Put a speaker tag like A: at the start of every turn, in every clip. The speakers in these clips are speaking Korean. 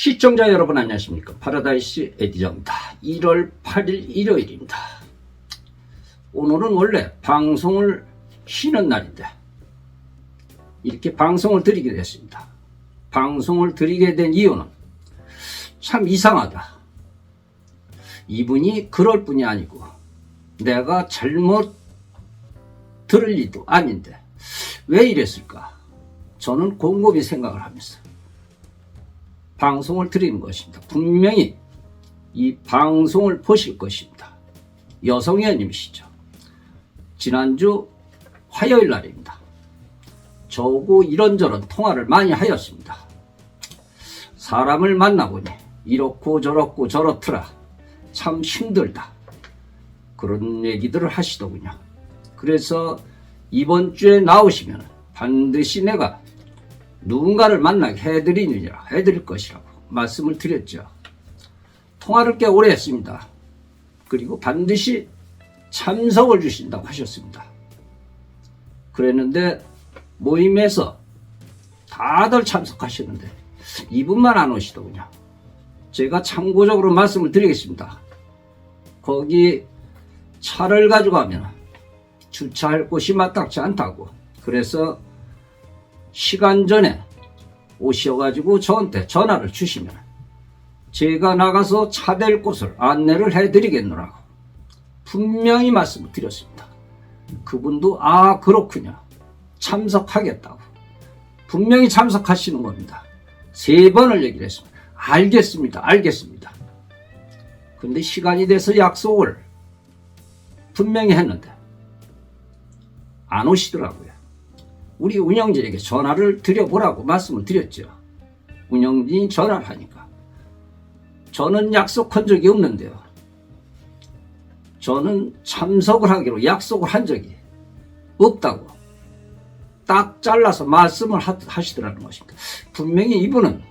A: 시청자 여러분 안녕하십니까? 파라다이스 에디정입니다. 1월 8일 일요일입니다. 오늘은 원래 방송을 쉬는 날인데 이렇게 방송을 드리게 됐습니다. 방송을 드리게 된 이유는 참 이상하다. 이분이 그럴 뿐이 아니고 내가 잘못 들을 리도 아닌데 왜 이랬을까? 저는 곰곰이 생각을 하면서 방송을 드리는 것입니다. 분명히 이 방송을 보실 것입니다. 여성 의원님이시죠. 지난주 화요일 날입니다. 저하고 이런저런 통화를 많이 하였습니다. 사람을 만나보니 이렇고 저렇고 저렇더라. 참 힘들다. 그런 얘기들을 하시더군요. 그래서 이번 주에 나오시면 반드시 내가 누군가를 만나게 해드리느니라 해드릴 것이라고 말씀을 드렸죠. 통화를 꽤 오래 했습니다. 그리고 반드시 참석을 주신다고 하셨습니다. 그랬는데 모임에서 다들 참석하시는데 이분만 안 오시더군요. 제가 참고적으로 말씀을 드리겠습니다. 거기 차를 가져가면 주차할 곳이 마땅치 않다고. 그래서 시간 전에 오셔가지고 저한테 전화를 주시면 제가 나가서 차 댈 곳을 안내를 해드리겠노라고 분명히 말씀을 드렸습니다. 그분도 아 그렇군요. 참석하겠다고 분명히 참석하시는 겁니다. 세 번을 얘기를 했습니다. 알겠습니다. 알겠습니다. 근데 시간이 돼서 약속을 분명히 했는데 안 오시더라고요. 우리 운영진에게 전화를 드려보라고 말씀을 드렸죠. 운영진이 전화를 하니까 저는 약속한 적이 없는데요. 저는 참석을 하기로 약속을 한 적이 없다고 딱 잘라서 말씀을 하- 하시더라는 것입니다. 분명히 이분은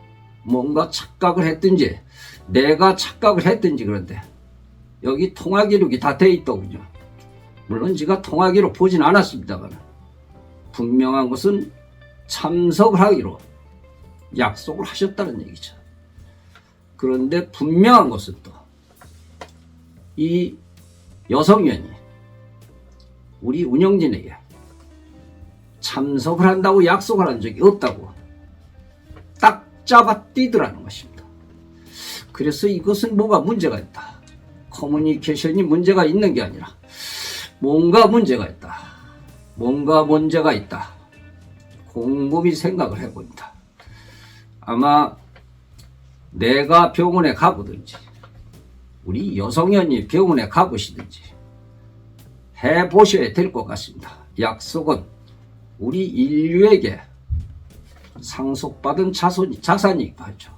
A: 뭔가 착각을 했든지 내가 착각을 했든지 그런데 여기 통화 기록이 다 돼 있더군요. 물론 제가 통화 기록 보진 않았습니다만 분명한 것은 참석을 하기로 약속을 하셨다는 얘기죠. 그런데 분명한 것은 또 이 여성위원이 우리 운영진에게 참석을 한다고 약속을 한 적이 없다고 딱 잡아 뛰더라는 것입니다. 그래서 이것은 뭐가 문제가 있다. 커뮤니케이션이 문제가 있는 게 아니라 뭔가 문제가 있다. 뭔가 문제가 있다. 곰곰이 생각을 해봅니다. 아마 내가 병원에 가보든지 우리 여성연이 병원에 가보시든지 해보셔야 될 것 같습니다. 약속은 우리 인류에게 상속받은 자손이, 자산이 하죠.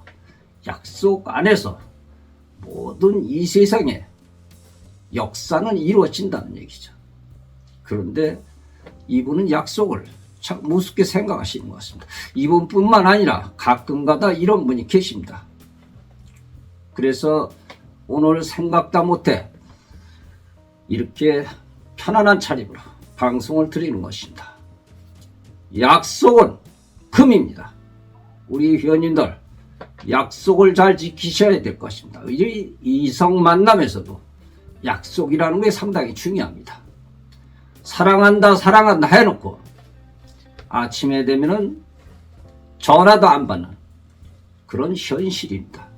A: 약속 안에서 모든 이 세상에 역사는 이루어진다는 얘기죠. 그런데 이분은 약속을 참 무섭게 생각하시는 것 같습니다. 이분뿐만 아니라 가끔가다 이런 분이 계십니다. 그래서 오늘 생각다 못해 이렇게 편안한 차림으로 방송을 드리는 것입니다. 약속은 금입니다. 우리 회원님들 약속을 잘 지키셔야 될 것입니다. 이 이성 만남에서도 약속이라는 게 상당히 중요합니다. 사랑한다, 사랑한다 해놓고 아침에 되면은 전화도 안 받는 그런 현실입니다.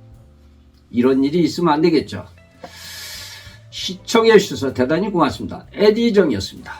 A: 이런 일이 있으면 안 되겠죠. 시청해 주셔서 대단히 고맙습니다. 에디정이었습니다.